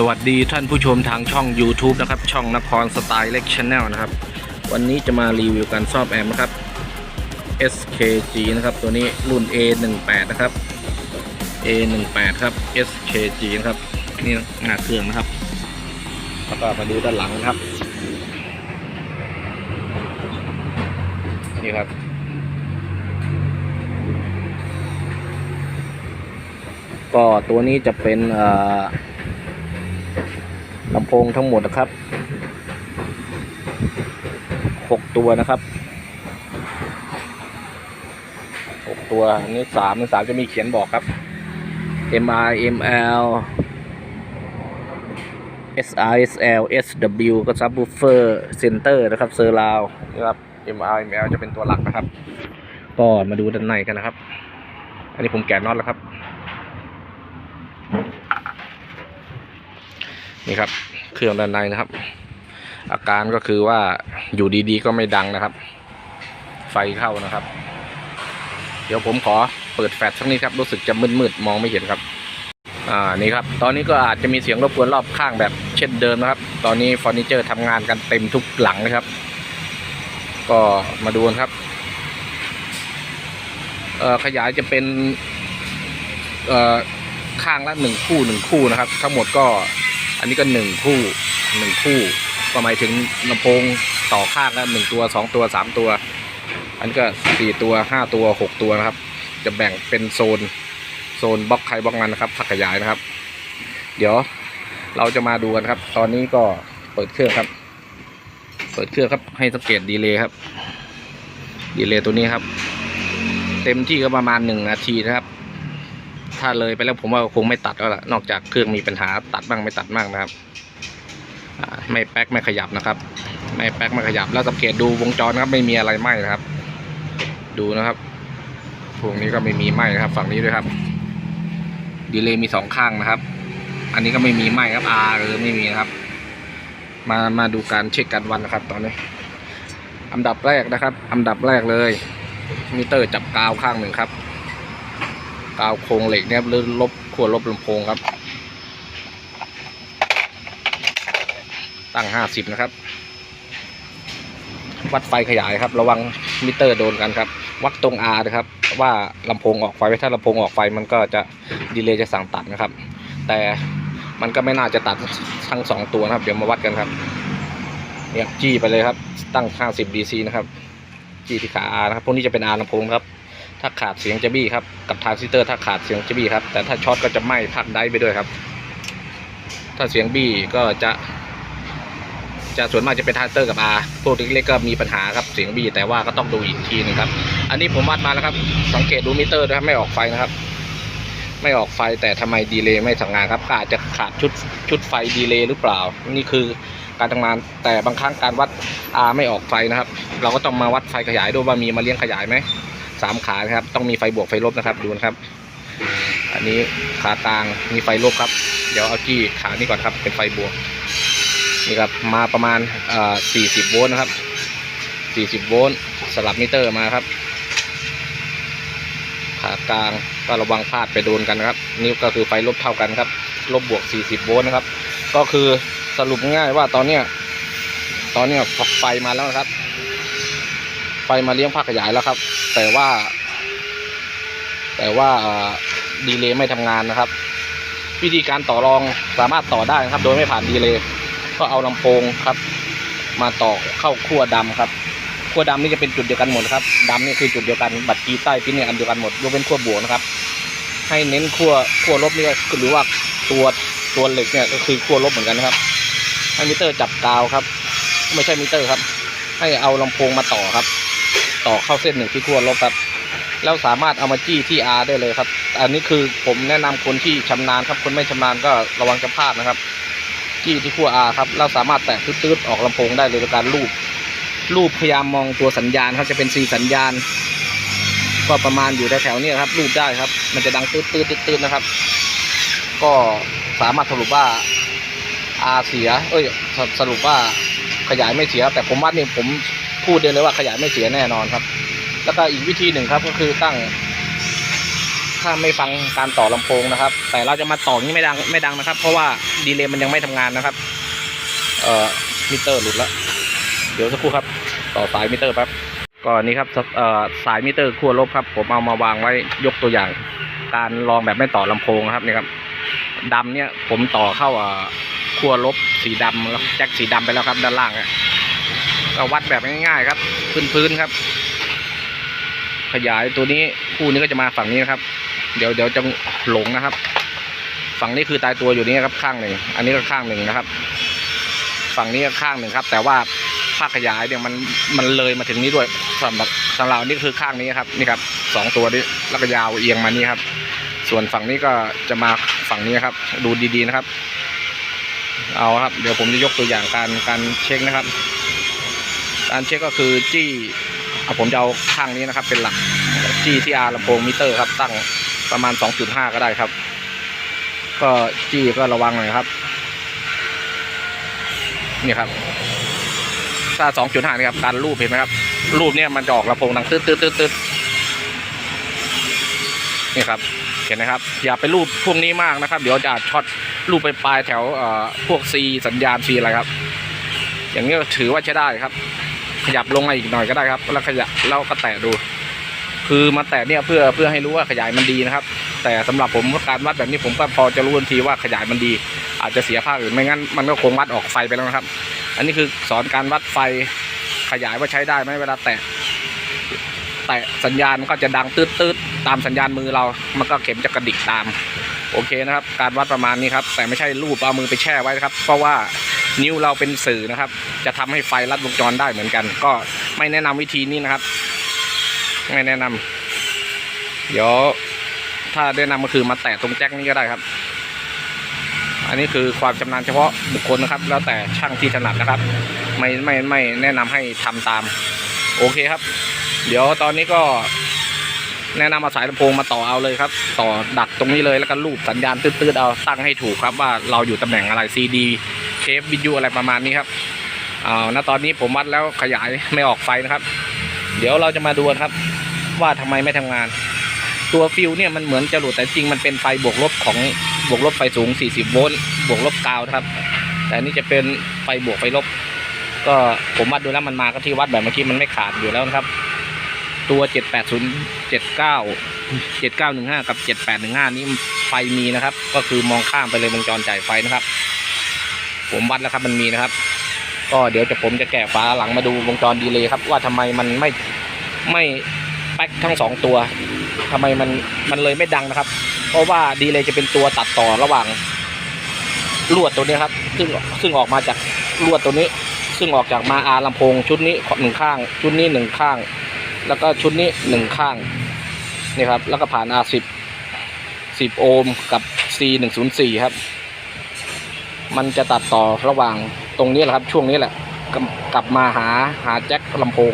สวัสดีท่านผู้ชมทางช่อง YouTube นะครับ ช่องนครสไตล์เล็กชแนลนะครับ วันนี้จะมารีวิวการซ่อมแอมป์นะครับ SKG นะครับ ตัวนี้รุ่น A18 นะครับ A18 ครับ SKG นะครับนี่หน้าเครื่องนะครับ แล้วก็มาดูด้านหลังนะครับ นี่ครับก็ตัวนี้จะเป็นเอ่อ ลำโพงทั้งหมดนะครับหกตัวนะครับหกตัวอันนี้สามสามจะมีเขียนบอกครับ MR ML SR SL SW ก็ Subwoofer Center นะครับเซอร์ราวนะครับ MR ML จะเป็นตัวหลักนะครับ ก็มาดูด้านในกันนะครับ อันนี้ผมแกะน็อตแล้วครับ นี่ครับ เครื่องด้านในนะครับ อาการก็คือว่าอยู่ดีๆก็ไม่ดังนะครับ ไฟเข้านะครับ เดี๋ยวผมขอเปิดแฟลชสักนิดครับ รู้สึกจะมืดๆมองไม่เห็นครับ อ่านี่ครับ ตอนนี้ก็อาจจะมีเสียงรบกวนรอบข้างแบบเช่นเดิมนะครับ ตอนนี้เฟอร์นิเจอร์ทำงานกันเต็มทุกหลังเลยครับ ก็มาดูกันครับขยายจะเป็นข้างละหนึ่งคู่หนึ่งคู่นะครับ ทั้งหมดก็ อันนี้ก็หนึ่งคู่หนึ่งคู่ ก็หมายถึงลำโพงต่อข้างละหนึ่งตัวสองตัวสามตัว อันนก็สี่ตัวห้าตัวหกตัวนะครับ จะแบ่งเป็นโซนโซนบล็อกใครบล็อกมันนะครับพักขยายนะครับ เดี๋ยวเราจะมาดูกันครับ ตอนนี้ก็เปิดเครื่องครับ เปิดเครื่องครับให้สังเกตดีเลย์ครับ ดีเลย์ตัวนี้ครับ เต็มที่ก็ประมาณหนึ่งนาทีนะครับ ถ้าเลยไปแล้วผมว่าคงไม่ตัดแล้วล่ะนอกจากเครื่องมีปัญหาตัดบ้างไม่ตัดบ้างนะครับไม่แป๊กไม่ขยับนะครับ ไม่แป๊กไม่ขยับแล้วสังเกตดูวงจรนะครับไม่มีอะไรไหม้นะครับ ดูนะครับพวกนี้ก็ไม่มีไหม้นะครับ ฝั่งนี้ด้วยครับดีเลย์มีสองข้างนะครับ อันนี้ก็ไม่มีไหม้ครับอาเออไม่มีนะครับ มามาดูการเช็คการวันนะครับ ตอนนี้ อันดับแรกนะครับ อันดับแรกเลยมิเตอร์จับกาวข้างหนึ่งครับ กาวโครงเหล็กเนี่ยหรือลบขั้วลบลำโพงครับ ตั้งห้าสิบนะครับ วัดไฟขยายครับ ระวังมิเตอร์โดนกันครับ วัดตรง R นะครับ ว่าลำโพงออกไฟถ้าลำโพงออกไฟมันก็จะดีเลย์จะสั่งตัดนะครับ แต่มันก็ไม่น่าจะตัดทั้งสองตัวนะครับ เดี๋ยวมาวัดกันครับเนี่ยจี้ไปเลยครับ ตั้ง 50 DC นะครับ จี้ที่ขา R นะครับ พวกนี้จะเป็น R ลำโพงครับ ถ้าขาดเสียงจะบี้ครับ กับทรานซิสเตอร์ถ้าขาดเสียงจะบี้ครับ แต่ถ้าช็อตก็จะไหม้พักได้ไปด้วยครับ ถ้าเสียงบี้ก็จะจะส่วนมากจะเป็นทานเตอร์กับ R พวกเล็กๆก็มีปัญหาครับเสียงบี้แต่ว่าก็ต้องดูอีกทีหนึงครับ อันนี้ผมวัดมาแล้วครับ สังเกตดูมิเตอร์ด้วยครับไม่ออกไฟนะครับ ไม่ออกไฟแต่ทำไมดีเลย์ไม่ทำงานครับอาจจะขาดชุดชุดไฟดีเลย์หรือเปล่า นี่คือ การทำงาน แต่บางครั้งการวัด R ไม่ออกไฟนะครับ เราก็ต้องมาวัดไฟขยายด้วยว่ามีมาเลี้ยงขยายไหมสามขานะครับ ต้องมีไฟบวกไฟลบนะครับดูนะครับ อันนี้ขากลางมีไฟลบครับ เดี๋ยวเอาจี้ขานี่ก่อนครับ เป็นไฟบวกนี่ครับมาประมาณเอ่อ40โวลต์นะครับ40โวลต์สลับมิเตอร์มาครับขากลางก็ระวังพลาดไปโดนกันนะครับ นี่ก็คือไฟลบเท่ากันครับ ลบบวก 40 โวลต์นะครับ ก็คือ สรุปง่ายว่าตอนเนี้ยตอนเนี้ยไฟมาแล้วนะครับ ไฟมาเลี้ยงภาคขยายแล้วครับ แต่ว่า แต่ว่าดีเลย์ไม่ทำงานนะครับ วิธีการต่อรองสามารถต่อได้นะครับ โดยไม่ผ่านดีเลย์ก็เอาลำโพงครับ มาต่อเข้าขั้วดำครับขั้วดำนี่จะเป็นจุดเดียวกันหมดครับดำนี่คือจุดเดียวกันบัตรกีใต้ปิ้นเนี่ยอันเดียวกันหมดยกเว้นขั้วบวกนะครับ ให้เน้นขั้วขั้วลบนี่ก็หรือว่าตัวตัวเหล็กเนี่ยก็คือขั้วลบเหมือนกันนะครับ ให้มิเตอร์จับกาวครับ ไม่ใช่มิเตอร์ครับ ให้เอาลำโพงมาต่อครับ ต่อเข้าเส้นหนึ่งที่ขั้วลบครับ แล้วสามารถเอามาจี้ที่ R ได้เลยครับ อันนี้คือผมแนะนำคนที่ชำนาญครับ คนไม่ชำนาญก็ระวังจะพลาดนะครับ จี้ที่ขั้ว R ครับแล้วสามารถแตะตืดๆออกลำโพงได้เลยโดยการลูบลูบพยายามมองตัวสัญญาณครับจะเป็นสีสัญญาณ ก็ประมาณอยู่แถวๆนี้ครับลูบได้ครับ มันจะดังตืดๆตืดๆนะครับ ก็สามารถสรุปว่า R เสีย เอ้ยสสรุปว่าขยายไม่เสีย แต่ผมว่านี่ผมพูดได้เลยว่าขยายไม่เสียแน่นอนครับ แล้วก็อีกวิธีหนึ่งครับก็คือตั้ง ถ้าไม่ฟังการต่อลำโพงนะครับ แต่เราจะมาต่อนี้ไม่ดังไม่ดังนะครับ เพราะว่าดีเลย์มันยังไม่ทำงานนะครับ เอ่อมิเตอร์หลุดแล้วเดี๋ยวสักครู่ครับ ต่อสายมิเตอร์แป๊บก่อนนี้ครับสเอ่อสายมิเตอร์ขั้วลบครับ ผมเอามาวางไว้ยกตัวอย่าง การลองแบบไม่ต่อลำโพงนะครับนี่ครับดำเนี่ยผมต่อเข้าอ่า ขั้วลบสีดำแล้วแจ็คสีดำไปแล้วครับ ด้านล่างอะก็วัดแบบง่ายๆครับพื้นๆครับ ขยายตัวนี้คู่นี้ก็จะมาฝั่งนี้นะครับ เดี๋ยวเดี๋ยวจะหลงนะครับ ฝั่งนี้คือตายตัวอยู่นี้ครับข้างหนึ่งอันนี้ก็ข้างหนึ่งนะครับ ฝั่งนี้ก็ข้างหนึ่งครับ แต่ว่าภาคขยายเนี่ยมันมันเลยมาถึงนี้ด้วยสำหรับสำหรับนี่คือข้างนี้ครับนี่ครับสองตัวนี้แล้วก็ยาวเอียงมานี่ครับ ส่วนฝั่งนี้ก็จะมาฝั่งนี้ครับ ดูดีๆนะครับ เอาครับ เดี๋ยวผมจะยกตัวอย่างการการเช็คนะครับ การเช็คก็คือจี้ผมจะเอาข้างนี้นะครับ เป็นหลักจี้ที่อาร์ลำโพงมิเตอร์ครับ ตั้งประมาณ 2.5 ก็ได้ครับ ก็จี้ก็ระวังหน่อยครับ นี่ครับ ถ้า 2.5นี่ครับการรูปเห็นไหมครับ รูปเนี่ยมันจะออกลำโพงดังตืดตืดตืดตืดนี่ครับ เห็นไหมครับ อย่าไปรูปพวกนี้มากนะครับ เดี๋ยวจะช็อตรูปไปปลายแถวพวก C สัญญาณ C อะไรครับ อย่างนี้ถือว่าใช้ได้ครับ ขยับลงมาอีกหน่อยก็ได้ครับ แล้วขยับแล้วก็แตะดู คือมาแตะเนี่ยเพื่อเพื่อให้รู้ว่าขยายมันดีนะครับ แต่สำหรับผมการวัดแบบนี้ผมก็พอจะรู้ทันทีว่าขยายมันดี อาจจะเสียภาคอื่นไม่งั้นมันก็คงวัดออกไฟไปแล้วนะครับ อันนี้คือสอนการวัดไฟขยายว่าใช้ได้ไหมเวลาแตะแตะสัญญาณก็จะดังตืดตืด ตามสัญญาณมือเรา มันก็เข็มจะกระดิกตาม โอเคนะครับ การวัดประมาณนี้ครับ แต่ไม่ใช่รูปเอามือไปแช่ไว้นะครับ เพราะว่านิ้วเราเป็นสื่อนะครับ จะทำให้ไฟลัดวงจรได้เหมือนกัน ก็ไม่แนะนำวิธีนี้นะครับ ไม่แนะนำเดี๋ยวถ้าแนะนำก็คือมาแตะตรงแจ็คนี้ก็ได้ครับ อันนี้คือความชำนาญเฉพาะบุคคลนะครับ แล้วแต่ช่างที่ถนัดนะครับ ไม่ไม่ไม่แนะนำให้ทำตาม โอเคครับ เดี๋ยวตอนนี้ก็ แนะนำมาสายลำโพงมาต่อเอาเลยครับ ต่อดัดตรงนี้เลยแล้วก็รูปสัญญาณตืดๆเอาตั้งให้ถูกครับว่าเราอยู่ตำแหน่งอะไรซีดีเทปวิทยุอะไรประมาณนี้ครับเอาณตอนนี้ผมวัดแล้วขยายไม่ออกไฟนะครับ เดี๋ยวเราจะมาดูครับ ว่าทำไมไม่ทำงาน ตัวฟิวเนี่ยมันเหมือนจรวดแต่จริงมันเป็นไฟบวกลบของบวกลบไฟสูง 40 โวลต์บวกลบกาวนะครับ แต่นนี่จะเป็นไฟบวกไฟลบ ก็ผมวัดดูแล้วมันมาก็ที่วัดแบบเมื่อกี้มันไม่ขาดอยู่แล้วนะครับ ตัว 780 79 7915 กับ 7815 นี้ไฟมีนะครับ ก็คือมองข้ามไปเลยวงจรจ่ายไฟนะครับ ผมวัดแล้วครับมันมีนะครับ ก็เดี๋ยวจะผมจะแกะฝาหลังมาดูวงจรดีเลยครับ ว่าทำไมมันไม่ไม่แป๊กทั้งสองตัวทำไมมันมันเลยไม่ดังนะครับ เพราะว่าดีเลยจะเป็นตัวตัดต่อระหว่างลวดตัวนี้ครับ ซึ่งซึ่งออกมาจากลวดตัวนี้ ซึ่งออกจากมาอาลำโพงชุดนี้หนึ่งข้าง ชุดนี้หนึ่งข้าง แล้วก็ชุดนี้หนึ่งข้างนี่ครับ แล้วก็ผ่าน R10 10 โอห์มกับ C 1 0 4 ครับ มันจะตัดต่อระหว่างตรงนี้แหละครับ ช่วงนี้แหละกลับกลับมาหาหาแจ็คลำโพง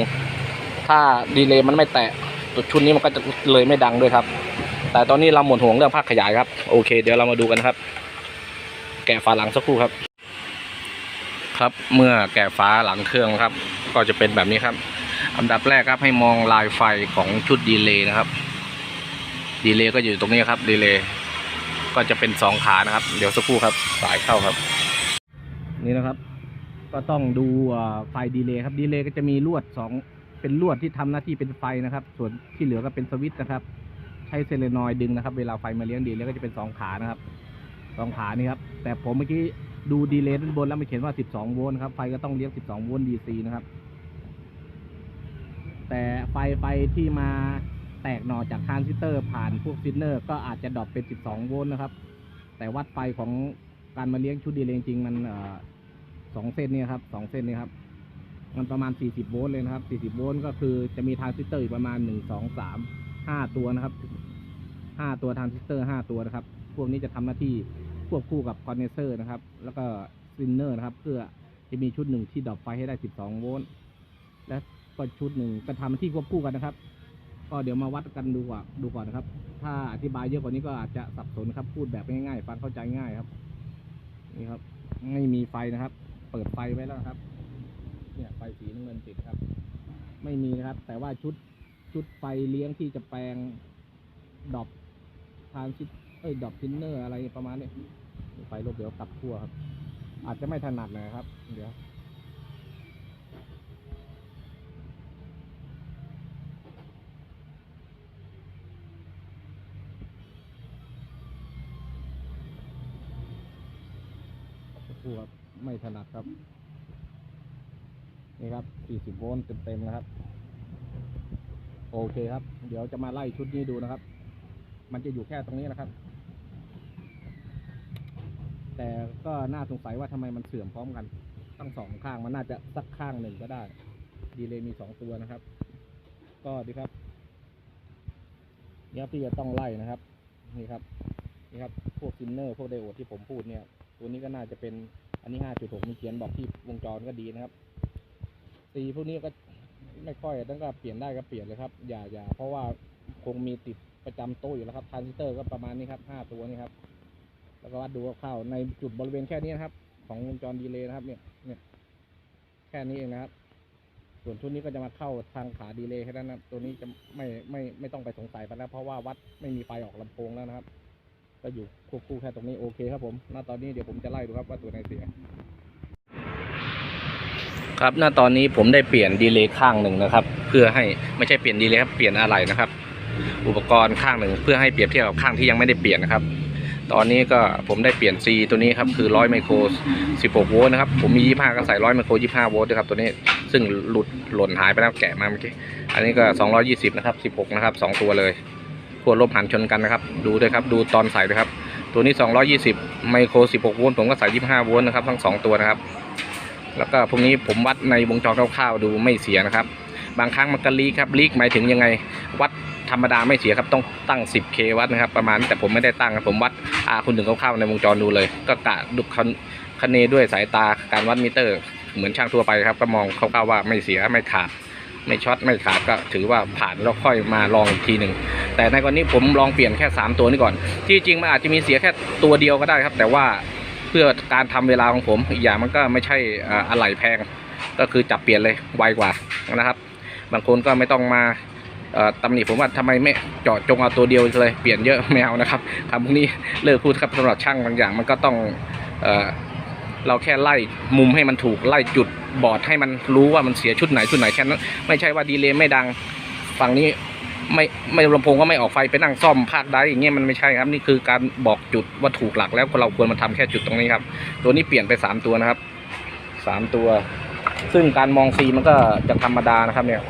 ถ้าดีเลย์มันไม่แตะตัวชุดนี้มันก็จะเลยไม่ดังด้วยครับ แต่ตอนนี้เราหมดห่วงเรื่องภาคขยายครับ โอเค เดี๋ยวเรามาดูกันครับ แกะฝาหลังสักครู่ครับ ครับเมื่อแกะฝาหลังเครื่องครับ ก็จะเป็นแบบนี้ครับ อันดับแรกครับให้มองลายไฟของชุดดีเลย์นะครับ ดีเลย์ก็อยู่ตรงนี้ครับดีเลย์ก็จะเป็นสองขานะครับ เดี๋ยวสักครู่ครับสายเข้าครับ นี่นะครับ ก็ต้องดูไฟดีเลย์ครับดีเลย์ก็จะมีลวดสองเป็นลวดที่ทำหน้าที่เป็นไฟนะครับ ส่วนที่เหลือก็เป็นสวิตช์นะครับ ใช้เซเลนอยดึงนะครับ เวลาไฟมาเลี้ยงดีเลย์ก็จะเป็นสองขานะครับสองขานี่ครับ แต่ผมเมื่อกี้ดูดีเลย์ด้านบนแล้วมันเขียนว่า 12 โวลต์ครับไฟก็ต้องเลี้ยง 12 โวลต์ DC นะครับ แต่ไฟไฟที่มาแตกหน่อจากทรานซิสเตอร์ผ่านพวกซินเนอร์ก็อาจจะดรอปเป็น 12 โวลต์นะครับ แต่วัดไฟของการมาเลี้ยงชุดดีเลย์จริงๆมันสองเส้นนี่ครับสองเส้นนี้ครับ มันประมาณ 40 โวลต์เลยนะครับ 40 โวลต์ก็คือจะมีทรานซิสเตอร์อีกประมาณ 1 2 3 5 ตัวนะครับ 5 ตัวทรานซิสเตอร์ 5 ตัวนะครับ พวกนี้จะทำหน้าที่ควบคู่กับคอนเดนเซอร์นะครับ แล้วก็ซินเนอร์นะครับ เพื่อจะมีชุดหนึ่งที่ดรอปไฟให้ได้ 12 โวลต์และ ก็ชุดหนึ่งก็ทำหน้าที่ควบคู่กันนะครับ ก็เดี๋ยวมาวัดกันดูก่อนดูก่อนนะครับ ถ้าอธิบายเยอะกว่านี้ก็อาจจะสับสนครับ พูดแบบง่ายๆ ฟังเข้าใจง่ายครับ นี่ครับ ไม่มีไฟนะครับ เปิดไฟไว้แล้วนะครับ เนี่ยไฟสีน้ำเงินติดครับ ไม่มีนะครับ แต่ว่าชุดชุดไฟเลี้ยงที่จะแปลงดอปทานชิดเอ้ยดอกทินเนอร์อะไรประมาณนี้ไฟลบเดี๋ยวกลับขั้วครับ อาจจะไม่ถนัดนะครับ เดี๋ยว ขั้วไม่ถนัดครับ นี่ครับ 40 โวลต์เต็มๆนะครับ โอเคครับ เดี๋ยวจะมาไล่ชุดนี้ดูนะครับ มันจะอยู่แค่ตรงนี้นะครับ แต่ก็น่าสงสัยว่าทำไมมันเสื่อมพร้อมกันทั้งสองข้างมันน่าจะสักข้างหนึ่งก็ได้ ดีเลยมีสองตัวนะครับ ก็ดีครับเนี่ยที่จะต้องไล่นะครับ นี่ครับ นี่ครับ พวกซินเนอร์ พวกไดโอดที่ผมพูดเนี่ย ตัวนี้ก็น่าจะเป็นอันนี้ 5.6 มีเขียนบอกที่วงจรก็ดีนะครับ สีพวกนี้ก็ไม่ค่อยตั้งก็เปลี่ยนได้ก็เปลี่ยนเลยครับ อย่าอย่าเพราะว่าคงมีติดประจำโต๊ะอยู่แล้วครับทรานซิสเตอร์ก็ประมาณนี้ครับ 5 ตัวนี้ครับ แล้วก็วัดดูคร่าวในจุดบริเวณแค่นี้นะครับ ของวงจรดีเลย์นะครับเนี่ยเนี่ยแค่นี้เองนะครับ ส่วนชุดนี้ก็จะมาเข้าทางขาดีเลย์แค่นั้นนะครับตัวนี้จะไม่ไม่ไม่ต้องไปสงสัยไปแล้วเพราะว่าวัดไม่มีไฟออกลำโพงแล้วนะครับ ก็อยู่ควบคู่แค่ตรงนี้โอเคครับผมณตอนนี้เดี๋ยวผมจะไล่ดูครับว่าตัวไหนเสีย ครับณตอนนี้ผมได้เปลี่ยนดีเลย์ข้างหนึ่งนะครับ เพื่อให้ไม่ใช่เปลี่ยนดีเลย์ครับเปลี่ยนอะไรนะครับ อุปกรณ์ข้างหนึ่งเพื่อให้เปรียบเทียบกับข้างที่ยังไม่ได้เปลี่ยนนะครับ ตอนนี้ก็ผมได้เปลี่ยน C ตัวนี้ครับคือ 100 ไมโคร 16 โวลต์นะครับ ผมมี 25 ก็ใส่ 100 ไมโคร 25 โวลต์ด้วยครับตัวนี้ซึ่งหลุดหล่นหายไปแล้วแกะมาเมื่อกี้อันนี้ก็ 220 นะครับ 16 นะครับ 2 ตัวเลย ขั้วลบหันชนกันนะครับ ดูด้วยครับ ดูตอนใส่ด้วยครับ ตัวนี้ 220 ไมโคร 16 โวลต์ ผมก็ใส่ 25 โวลต์นะครับ ทั้ง 2 ตัวนะครับ แล้วก็พวกนี้ผมวัดในวงจรคร่าวๆ ดูไม่เสียนะครับ บางครั้งมันก็ลีกครับ ลีกหมายถึงยังไง วัดธรรมดาไม่เสียครับ ต้องตั้ง 10k วัดนะครับ ประมาณ แต่ผมไม่ได้ตั้งครับผมวัดอาคุณถึงคร่าวๆ ในวงจรดูเลย ก็กะดุคันคะเนด้วยสายตา การวัดมิเตอร์ เหมือนช่างทั่วไปครับ ก็มองคร่าวๆว่าไม่เสีย ไม่ขาด ไม่ช็อต ไม่ขาด ก็ถือว่าผ่านแล้วค่อยมาลองอีกทีหนึ่ง แต่ในกรณีผมลองเปลี่ยนแค่ 3 ตัวนี้ก่อน ที่จริงมันอาจจะมีเสียแค่ตัวเดียวก็ได้ครับ แต่ว่าเพื่อการทำเวลาของผมอีกอย่างมันก็ไม่ใช่อะไหล่แพง ก็คือจับเปลี่ยนเลยไวกว่านะครับ บางคนก็ไม่ต้องมาตำหนิผมว่าทำไมไม่เจาะจงเอาตัวเดียวเลยเปลี่ยนเยอะไม่เอานะครับคำพวกนี้เลิกพูดครับสำหรับช่างบางอย่างมันก็ต้องเอเราแค่ไล่มุมให้มันถูกไล่จุดบอร์ดให้มันรู้ว่ามันเสียชุดไหนชุดไหนแค่นั้นไม่ใช่ว่าดีเลย์ไม่ดังฝั่งนี้ ไม่ไม่ลำโพงก็ไม่ออกไฟไปนั่งซ่อมภาคใดอย่างเงี้ยมันไม่ใช่ครับ นี่คือการบอกจุดว่าถูกหลักแล้วเราควรมาทำแค่จุดตรงนี้ครับ ตัวนี้เปลี่ยนไปสามตัวนะครับสามตัว ซึ่งการมองซีมันก็จะธรรมดานะครับเนี่ย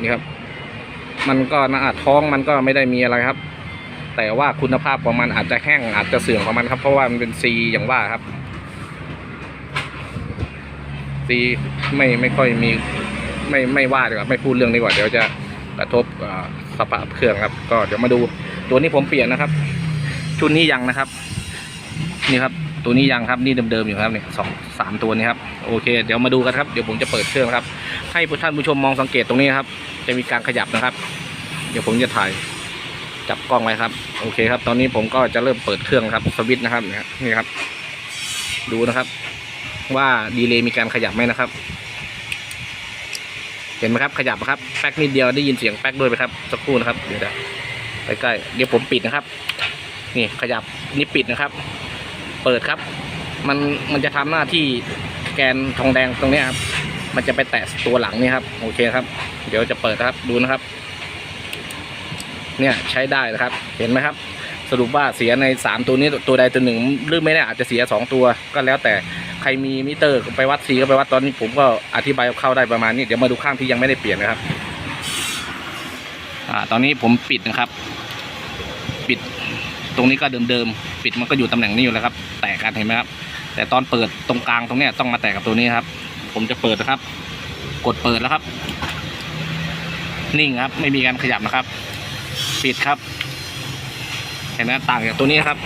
นี่ครับ มันก็หน้าท้องมันก็ไม่ได้มีอะไรครับ แต่ว่าคุณภาพของมันอาจจะแห้งอาจจะเสื่อมของมันครับ เพราะว่ามันเป็นซีอย่างว่าครับซีไม่ไม่ค่อยมีไม่ไม่ว่าดีกว่าไม่พูดเรื่องดีกว่าเดี๋ยวจะ กระทบสภาเครื่องครับ ก็เดี๋ยวมาดูตัวนี้ผมเปลี่ยนนะครับ ชุดนี้ยังนะครับ นี่ครับ ตัวนี้ยังครับนี่เดิมๆอยู่ครับเนี่ยสองสามตัวนี้ครับโอเค เดี๋ยวมาดูกันครับเดี๋ยวผมจะเปิดเครื่องครับ ให้ท่านผู้ชมมองสังเกตตรงนี้ครับ จะมีการขยับนะครับ เดี๋ยวผมจะถ่ายจับกล้องไว้ครับ โอเคครับ ตอนนี้ผมก็จะเริ่มเปิดเครื่องครับสวิตช์นะครับนี่ครับ ดูนะครับ ว่าดีเลย์มีการขยับไหมนะครับ เห็นไหมครับขยับครับแป๊กนิดเดียวได้ยินเสียงแป๊กด้วยไหมครับสักครู่นะครับเดี๋ยวใกล้ๆเดี๋ยวผมปิดนะครับ นี่ขยับนี่ปิดนะครับ เปิดครับ มันมันจะทำหน้าที่แกนทองแดงตรงนี้ครับ มันจะไปแตะตัวหลังนี่ครับโอเคครับ เดี๋ยวจะเปิดนะครับดูนะครับ เนี่ยใช้ได้นะครับ เห็นไหมครับ สรุปว่าเสียในสามตัวนี้ตัวใดตัวหนึ่งหรือไม่แน่อาจจะเสียสองตัวก็แล้วแต่ ใครมีมิเตอร์ก็ไปวัดซีก็ไปวัดตอนนี้ผมก็อธิบายเข้าได้ประมาณนี้เดี๋ยวมาดูข้างที่ยังไม่ได้เปลี่ยนนะครับอ่าตอนนี้ผมปิดนะครับ ปิดตรงนี้ก็เดิมๆปิดมันก็อยู่ตำแหน่งนี้อยู่แล้วครับ แตกกันเห็นไหมครับ แต่ตอนเปิดตรงกลางตรงเนี้ยต้องมาแตกกับตัวนี้ครับ ผมจะเปิดนะครับ กดเปิดแล้วครับ นิ่งครับ ไม่มีการขยับนะครับ ปิดครับ เห็นไหมต่างจากตัวนี้ครับ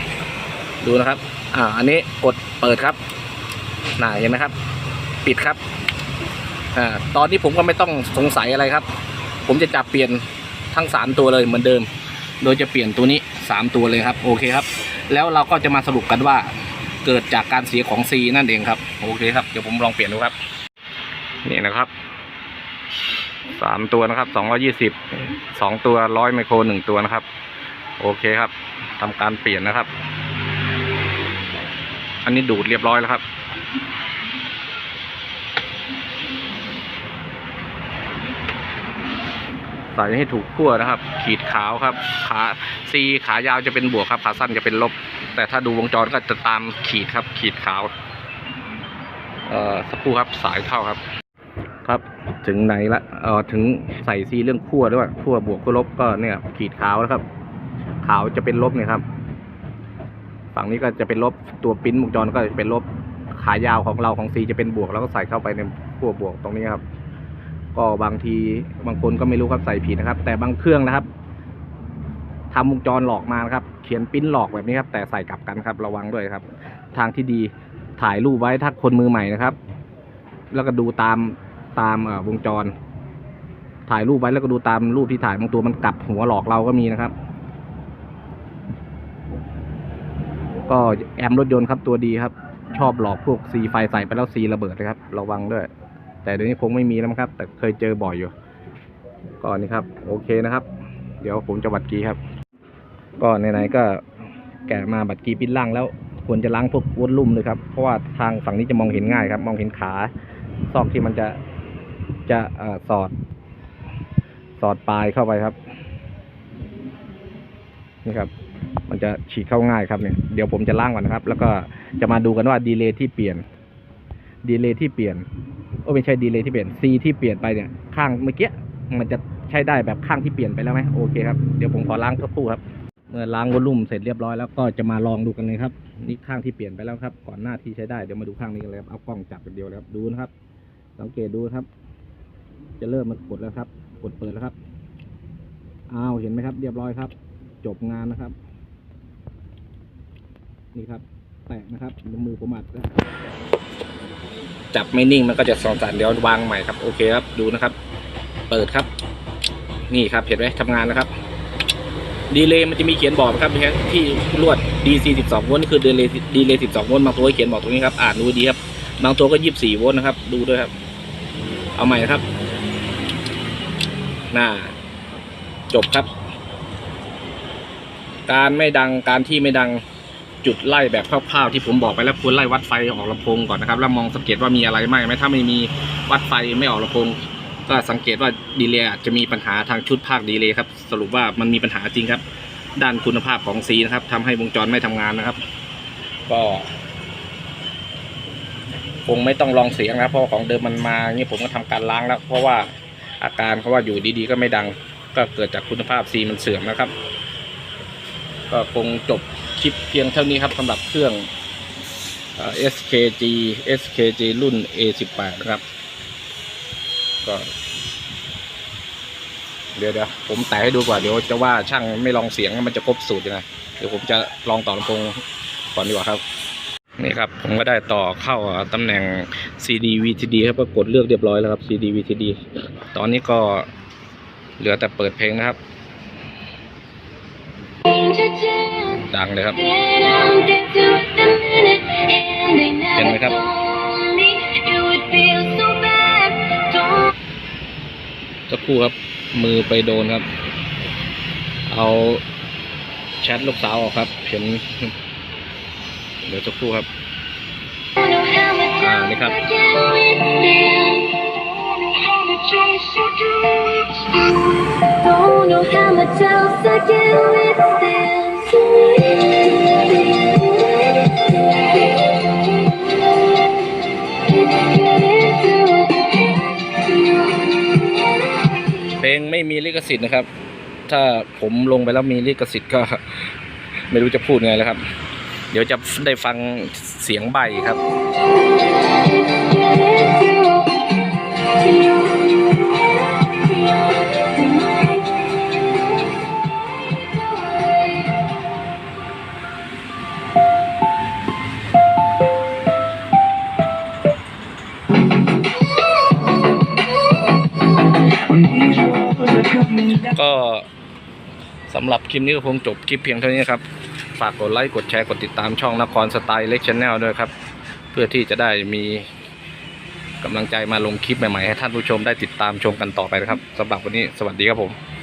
ดูนะครับ อ่า อันนี้กดเปิดครับ น่าเห็นไหมครับ ปิดครับอ่าตอนนี้ผมก็ไม่ต้องสงสัยอะไรครับ ผมจะจับเปลี่ยนทั้งสามตัวเลยเหมือนเดิม โดยจะเปลี่ยนตัวนี้สามตัวเลยครับโอเคครับ แล้วเราก็จะมาสรุปกันว่าเกิดจากการเสียของ C นั่นเองครับโอเคครับเดี๋ยวผมลองเปลี่ยนดูครับ นี่นะครับสามตัวนะครับสองร้อยี่สิบสองตัวร้อยไมโครหนึ่งตัวนะครับ โอเคครับทำการเปลี่ยนนะครับ อันนี้ดูดเรียบร้อยแล้วครับ ใส่ให้ถูกขั้วนะครับ ขีดขาวครับ ขาซีขายาวจะเป็นบวกครับ ขาสั้นจะเป็นลบ แต่ถ้าดูวงจรก็จะตามขีดครับ ขีดขาว เอ่อสักครู่ครับสายเข้าครับ ครับถึงไหนละเอ่อถึงใส่ซีเรื่องขั้วด้วยขั้วบวกขั้วลบก็เนี่ย ขีดขาวแล้วครับ ขาวจะเป็นลบเนี่ยครับ ฝั่งนี้ก็จะเป็นลบตัวปิ้นวงจรก็จะเป็นลบขายาวของเราของซีจะเป็นบวก แล้วก็ใส่เข้าไปในขั้วบวกตรงนี้ครับ ก็บางทีบางคนก็ไม่รู้ครับใส่ผิดนะครับ แต่บางเครื่องนะครับทำวงจรหลอกมานะครับ เขียนปิ้นหลอกแบบนี้ครับ แต่ใส่กลับกันครับระวังด้วยครับ ทางที่ดีถ่ายรูปไว้ถ้าคนมือใหม่นะครับ แล้วก็ดูตามตามวงจร ถ่ายรูปไว้แล้วก็ดูตามรูปที่ถ่ายบางตัวมันกลับหัวหลอกเราก็มีนะครับ ก็แอมรถยนต์ครับตัวดีครับ ชอบหลอกพวกซีไฟใส่ไปแล้วซีระเบิดเลยครับ ระวังด้วย แต่เดี๋ยวนี้คงไม่มีแล้วครับ แต่เคยเจอบ่อยอยู่ก็นี่ครับ โอเคนะครับ เดี๋ยวผมจะบัตรกีครับ ก็ไหนๆก็แกะมาบัตรกีปิ้นล่างแล้วควรจะล้างพวกวนลุ่มเลยครับ เพราะว่าทางฝั่งนี้จะมองเห็นง่ายครับ มองเห็นขาซอกที่มันจะจะอ่อสอด สอดปลายเข้าไปครับ นี่ครับ มันจะฉีกเข้าง่ายครับเนี่ยเดี๋ยวผมจะล้างก่อนนะครับ แล้วก็จะมาดูกันว่าดีเลย์ที่เปลี่ยน ดีเลย์ที่เปลี่ยน โอ้ไม่ใช่ดีเลยที่เปลี่ยน C ที่เปลี่ยนไปเนี่ย ข้างเมื่อกี้มันจะใช้ได้แบบข้างที่เปลี่ยนไปแล้วไหมโอเคครับเดี๋ยวผมขอล้างสักครู่ครับเมื่อล้างวอลลุ่มเสร็จเรียบร้อยแล้วก็จะมาลองดูกันเลยครับนี่ข้างที่เปลี่ยนไปแล้วครับ ก่อนหน้าที่ใช้ได้เดี๋ยวมาดูข้างนี้กันเลยครับเอากล้องจับกันเดียวเลยครับดูนะครับ สังเกตดูครับ จะเริ่มมากดแล้วครับ กดเปิดแล้วครับอ้าวเห็นไหมครับ เรียบร้อยครับ จบงานนะครับ นี่ครับ แตะนะครับมือผมอัดแล้วจับไม่นิ่งมันก็จะสองสันเดี๋ยววางใหม่ครับ โอเคครับดูนะครับ เปิดครับ นี่ครับเห็นไหมทำงานนะครับดีเลย์มันจะมีเขียนบอกนะครับที่ลวด DC 12โวลต์นี่คือดีเลย์ดีเลย์12โวลต์บางตัวเขียนบอกตรงนี้ครับอ่านดูดีครับบางตัวก็ 24โวลต์นะครับ ดูด้วยครับ เอาใหม่ครับน่าจบครับ การไม่ดังการที่ไม่ดัง จุดไล่แบบคร่าวๆที่ผมบอกไปแล้วควรไล่วัดไฟออกลำโพงก่อนนะครับแล้วมองสังเกตว่ามีอะไรไหมไหมถ้าไม่มีวัดไฟไม่ออกลำโพงก็สังเกตว่าดีเลย์อาจจะมีปัญหาทางชุดภาคดีเลย์ครับสรุปว่ามันมีปัญหาจริงครับ ด้านคุณภาพของซีนะครับทำให้วงจรไม่ทำงานนะครับ ก็คงไม่ต้องลองเสียงนะเพราะของเดิมมันมาอย่างนี้ผมก็ทำการล้างแล้ว เพราะว่าอาการเขาว่าอยู่ดีๆ ก็ไม่ดัง ก็เกิดจากคุณภาพซีมันเสื่อมนะครับ ก็คงจบ ลิปเพียงเท่านี้ครับสำหรับเครื่อง SKG SKG รุ่น A18 นะครับ ก็ เดี๋ยวเดี๋ยวผมแตะให้ดูก่อนเดี๋ยวจะว่าช่างไม่ลองเสียงมันจะครบสูตรยังไงเดี๋ยวผมจะลองต่อลำโพงก่อนดีกว่าครับ นี่ครับ ผมก็ได้ต่อเข้าตำแหน่ง CD VCD ครับก็กดเลือกเรียบร้อยแล้วครับ CD VCD ตอนนี้ก็เหลือแต่เปิดเพลงนะครับ ดังเลยครับ เห็นไหมครับ สักครู่ครับ มือไปโดนครับ เอาแชทลูกสาวออกครับ เห็น เดี๋ยวสักครู่ครับ อ่า นี่ครับ Don't know how much else I can ไม่มีลิขสิทธิ์นะครับ ถ้าผมลงไปแล้วมีลิขสิทธิ์ก็ ไม่รู้จะพูดไงแล้วครับ เดี๋ยวจะได้ฟังเสียงใบครับ ก็สำหรับคลิปนี้ก็คงจบคลิปเพียงเท่านี้ครับ ฝากกดไลค์กดแชร์กดติดตามช่องนครสไตล์เล็กชแนลด้วยครับ เพื่อที่จะได้มีกำลังใจมาลงคลิปใหม่ๆให้ท่านผู้ชมได้ติดตามชมกันต่อไปนะครับสำหรับวันนี้สวัสดีครับผม